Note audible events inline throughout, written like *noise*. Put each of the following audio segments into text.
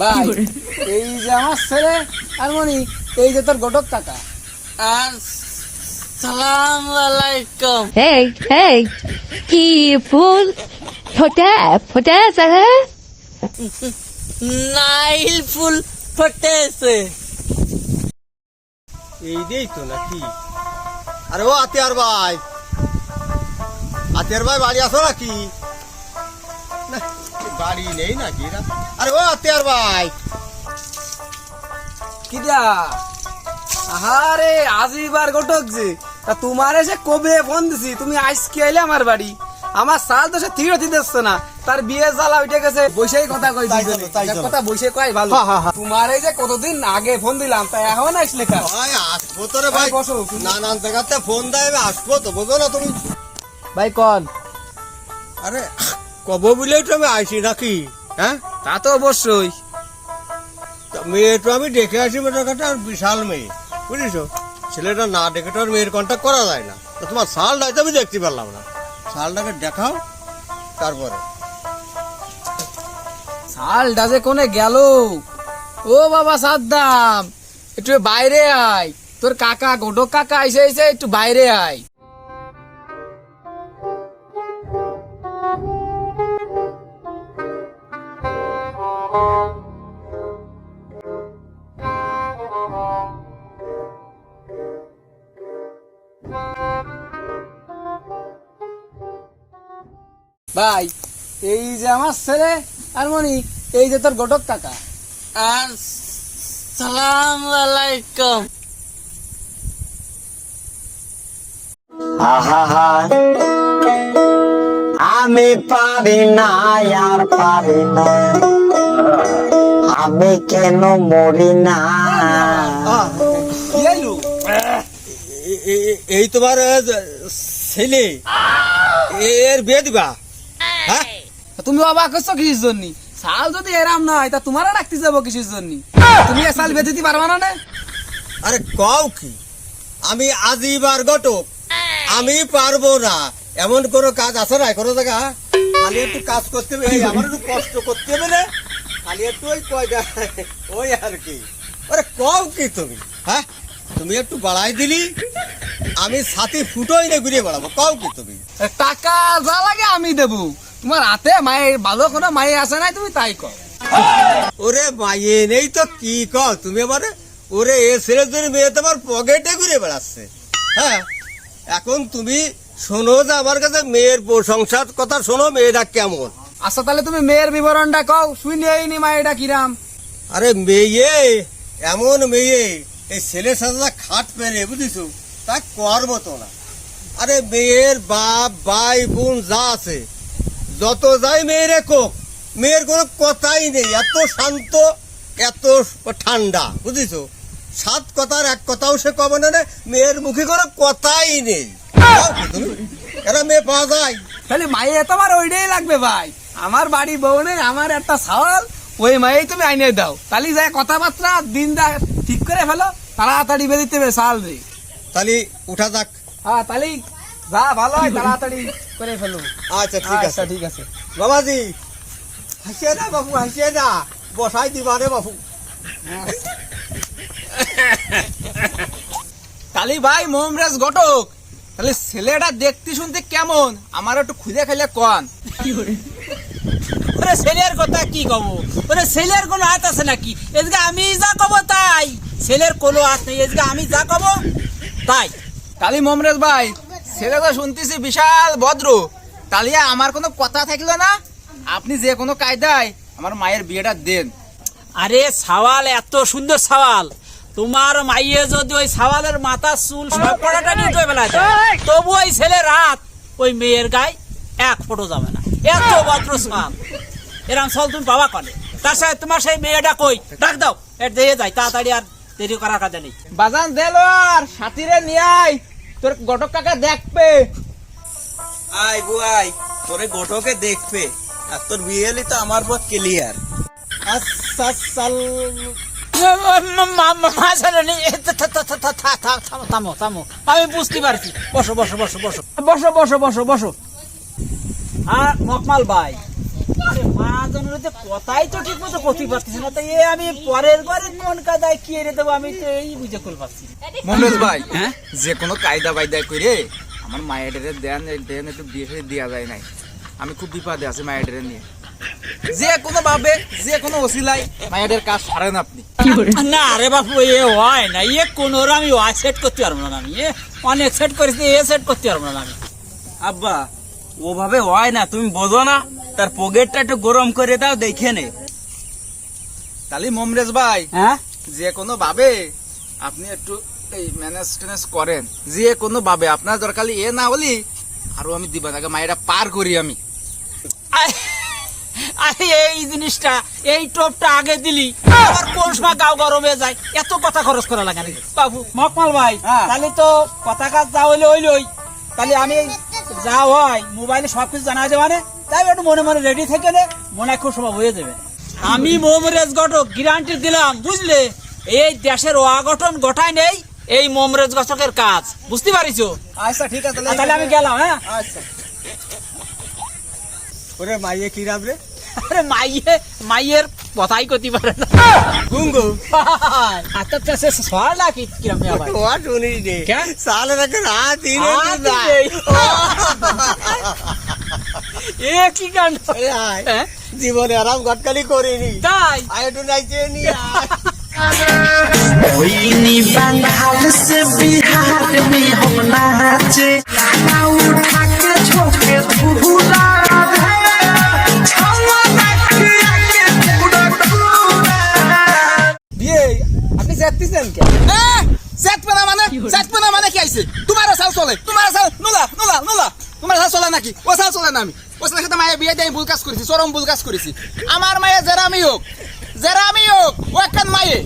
ভাই এই যে আমার ছেলে আর মনি এই যে তোর ঘটক কাকা। সালাম আলাইকুম। কি ফুল? ফোটা ফোটা সারা নাইল ফুল ফুটেছে এই দিয়েই তো নাকি? আরে ও আতিয়ার ভাই। আতিয়ার ভাই বাড়ি আসো নাকি? বাড়ি নেই নাকি? আরে ও আতিয়ার ভাই। কিটা আহারে আজিবার ঘটক যে। তা তোমার এসে কবে ফোন দিছি? তুমি আজকে আইলে আমার বাড়ি। আমার সাল তো সে থিরো দিতেছে না। তার বিয়ে জ্বালা উঠে গেছে বসেই কথা কই তাই তাই। কথা বসে কয় ভালো। তোমার এই যে কতদিন আগে ফোন দিলাম তা এখন আসলে কা আসব তো রে ভাই। বসো, নানান জায়গাতে ফোন দেয় আসব তো বোঝো না তুমি। ভাই কন। আরে কব বলেই তো আমি আইসি নাকি? হ্যাঁ? তা তো অবশ্যই। তা মেয়ে তো আমি দেখে আসি মেয়েটাকে আর বিশাল মেয়ে। বুঝেছ? ছেলেটা না দেখে তো আর মেয়ের কন্ট্যাক্ট করা যায় না। তো তোমার শালটা আমি দেখতে পারলাম না। শালটাকে দেখাও তারপরে। সাল ডাজে কোনে গেল? ও বাবা সাদ্দাম একটু বাইরে আয়। তোর কাকা ঘটক কাকা এসে এসে একটু বাইরে আয়। ভাই এই যে আমার ছেলে আর মনি এই যে তোর ঘটক কাকা। আর সালাম আলাইকুম। আহা। আমি পারি না আর পারি না। আমি কেন মরি না? এই তোমার ছেলে এর বিয়ে দিবা হ্যাঁ তুমি অবাক করছ কিসের জন্য সাল যদি এরাম নয় তা তোমার রাখতে যাব কিসের জন্য তুমি এ বেঁধে দিতে পারবা না আরে কও কি আমি আজিবার ঘটক আমি পারব না এমন কোনো কাজ আছে না কোনো জায়গা খালি একটু কাজ করতে হবে আমার একটু কষ্ট করতে হবে না খালি একটু ওই কয়টা ওই আর কি আরে কও কি তুমি? হ্যাঁ? তুমি একটু বাড়াই দিলি আমি সাথে ফুটোই না ঘুরিয়ে বেড়াবো কও কি তুমি? টাকা যা লাগে আমি দেবো। তোমার হাতে মায়ের ভালো কোনো মায়ে আছে নাই তুমি তাই কর ওরে মাইয়ে নেই তো কি কও তুমি আমারে? ওরে এ ছেলে ধরে মেয়ে তোমার পকেটে ঘুরে বেড়াচ্ছে। হ্যাঁ? এখন তুমি শোনো যে আমার কাছে মেয়ের প্রশংসার কথা শোনো মেয়েটা কেমন? আচ্ছা তাহলে তুমি মেয়ের বিবরণটা কও শুনে এই নি মায়েটা কিরাম। আরে মেয়ে এমন মেয়ে, এই ছেলের সাথে খাট পেরে বুঝিছো? তা করব তো না। আরে মেয়ের বাপ, ভাই, বোন যা আছে, যত যাই মেয়ের কোক, মেয়ের কোনো কথাই নেই। এত শান্ত, এত ঠান্ডা, বুঝিছো? সাত কথার এক কথাও সে কবে না মেয়ের মুখে কোনো কথাই নেই। এরা মেয়ে পাওয়া যায়। তাহলে মায়ে তোমার ওইটাই লাগবে ভাই। আমার বাড়ি বউ নেই, আমার একটা সাওয়াল ওই মায়েই তুমি আইনে দাও। তাহলে যায় কথাবার্তা দিন দা ঠিক করে ফেলো তাড়াতাড়ি বেরিতে হবে সাল রে। তাহলে উঠা যাক। হ্যাঁ তাহলে যা ভালো হয় তাড়াতাড়ি করে ফেলো। আচ্ছা ঠিক আছে। আচ্ছা ঠিক আছে। বাবাজি হাসিয়ে না বাবু হাসিয়ে না বসাই দিবা রে বাবু। তাহলে ভাই মোমরাজ ঘটক তাহলে ছেলেটা দেখতে শুনতে কেমন? আমার একটু খুঁজে খেলে কন। ওরে ছেলের কথা কি কব? ওরে ছেলের কোনো হাত আছে নাকি? এদিকে আমি যা কব তাই। ছেলের কোনো হাত নেই। এদিকে আমি যা কব তাই। তাহলে মোমরাজ ভাই ছেলে তো শুনতেছি বিশাল ভদ্র। তালিয়া আমার কোনো কথা থাকল না? আপনি যে কোনো কায়দায় আমার মায়ের বিয়েটা দেন। আরে সাওয়াল এত সুন্দর সাওয়াল। তোমার মাইয়ে যদি ওই সাওয়ালের মাথা চুল সব পড়াটা নিয়ে ফেলা যায় তবু ওই ছেলের রাত ওই মেয়ের গায়ে এক ফোটো যাবে না। এত ভদ্র সাল এরম চল তুমি বাবা করে তার সাথে তোমার সেই মেয়েটা কই? ডাক দাও। এর দিয়ে যায় তাড়াতাড়ি আর দেরি করার কাজে নেই। বাজান দেল আর সাথীরে নিয়ে আয়। তোর ঘটক কাকা দেখবে। আই বুয়াই তোরে গোটকে দেখবে। আর তোর বিয়ে হলে তো আমার পথ ক্লিয়ার আচ্ছা সাল আমি বুঝতে পারছি। বসো বসো বসো বসো। বসো বসো বসো বসো। আর মকমাল ভাই কথাই তো ঠিক মতো করতে পারতেছি না। তাই আমি পরের ঘরে কোন কাদায় কি এনে দেবো আমি তো এই বুঝে কল পাচ্ছি না। ভাই হ্যাঁ? যে কোনো কায়দা করে আমার মায়ের দেন দেন একটু বিয়ে সাথে দেওয়া যায় নাই। আমি খুব বিপদে আছি মায়ের নিয়ে। যে কোনো ভাবে যে কোনো ওসিলাই মায়ের কাজ সারেন আপনি। না আরে বাপু এ হয় না। এ কোন আমি ওয়াই সেট করতে পারব না আমি। এ অনেক সেট করেছি এ সেট করতে পারব না আমি। আব্বা ওভাবে হয় না তুমি বোঝো না। তার পকেটটা একটু গরম করে দাও দেখে নে। তাহলে মমরেজ ভাই হ্যাঁ? যে কোনো ভাবে আপনি একটু এই ম্যানেজ ট্যানেজ করেন। যে কোনো ভাবে আপনার দরকার এ না হলি আরও আমি দিবা নাকি মায়েরা পার করি আমি। আরে- এই জিনিসটা এই টপটা আগে দিলি আবার কোন সময় গাও গরম যায় এত কথা খরচ করা লাগে নাকি বাবু মকমাল ভাই হ্যাঁ। তাহলে তো পতাকা যা হইলে হইলই। তাহলে আমি যা হয় মোবাইলে সবকিছু জানা যাবে মানে? তাই একটু মনে মনে রেডি থেকে নে মনে খুব সময় হয়ে যাবে। আমি মোমরেজ ঘটক গ্যারান্টি দিলাম বুঝলে? এই দেশের অঘটন ঘটায় নেই এই মোমরেজ ঘটকের কাজ। বুঝতে পারিছো? আচ্ছা ঠিক আছে তাহলে আমি গেলাম হ্যাঁ? আচ্ছা। ওরে মাইয়ে কি রাবরে আরে মাইয়ে মাইয়ের কথাই করতে পারে না। গুঙ্গু। আচ্ছা আচ্ছা সে সর লাখি কিরম আবার? ও শুনিস রে। কেন? সালে রাখে রাত দিন। *laughs* *laughs* এ কি কাণ্ড হ্যাঁ? জীবনে আরাম গটকালি করিনি তাই আয় একটু নাইচে নি আয়। कोई बंगाल से बिहार में हम नाचे गाना उठा के झोंके धूला বিয়ে আপনি যাচ্ছেন কে যাতবে না মানে যাতবে না মানে কি আইছে তোমার সাল চলে তোমার সাল নুলা নুলা নুলা তোমার সাল চলে নাকি ও সাল চলে না আমি ও সালের সাথে মায়ের বিয়ে দিয়ে ভুল কাজ করেছি চরম ভুল কাজ করেছি। আমার মায়ে যারা আমি হোক যারা আমি হোক ও একখান মায়ে।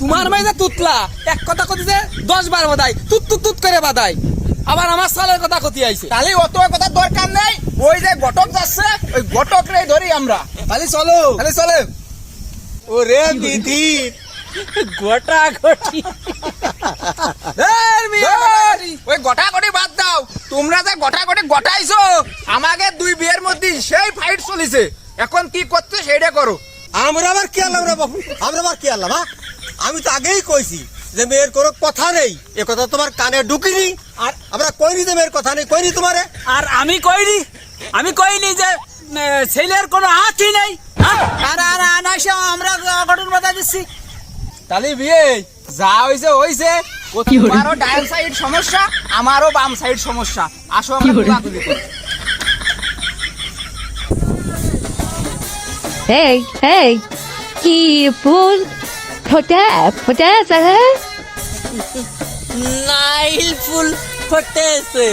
তোমার মায়ে যে তুতলা এক কথা কতি যে দশ বার বাদাই তুত তুত তুত করে বাদাই আবার আমার সালের কথা কতি আইছে। তাহলে অত কথা দরকার নেই ওই যে ঘটক যাচ্ছে ওই ঘটক রে ধরি আমরা। তাহলে চলো। তাহলে চলে। ওরে বিধি গোটা গটি ওই গটা গটি বাদ তোমরা যে গটা গটি গটাইছো আমাকে দুই বিয়ের মধ্যে সেই ফাইট চলিছে। এখন কি করতে সেইটা করো। আমরা আবার কি আনলাম রে বাবু আমরা আবার কি আনলাম হ্যাঁ আমি তো আগেই কইছি যে মেয়ের কোনো কথা নেই। এ কথা তোমার কানে ঢুকিনি। আর আমরা কইনি যে মেয়ের কথা নেই কইনি তোমারে। আর আমি কইনি আমি কইনি যে ছেলের কোনো হাতই নেই। হ্যাঁ? আর আর আনাইসে আমরা ঘটন বাধা দিচ্ছি। তাহলে বিয়ে যা হইছে হইছে। তোমারও ডান সাইড সমস্যা আমারও বাম সাইড সমস্যা। আসো আমরা তুলাতুলি করি। Hey, hey, কি ফুল ফোটা ফোটা হে নাইল ফুল ফুটেছে।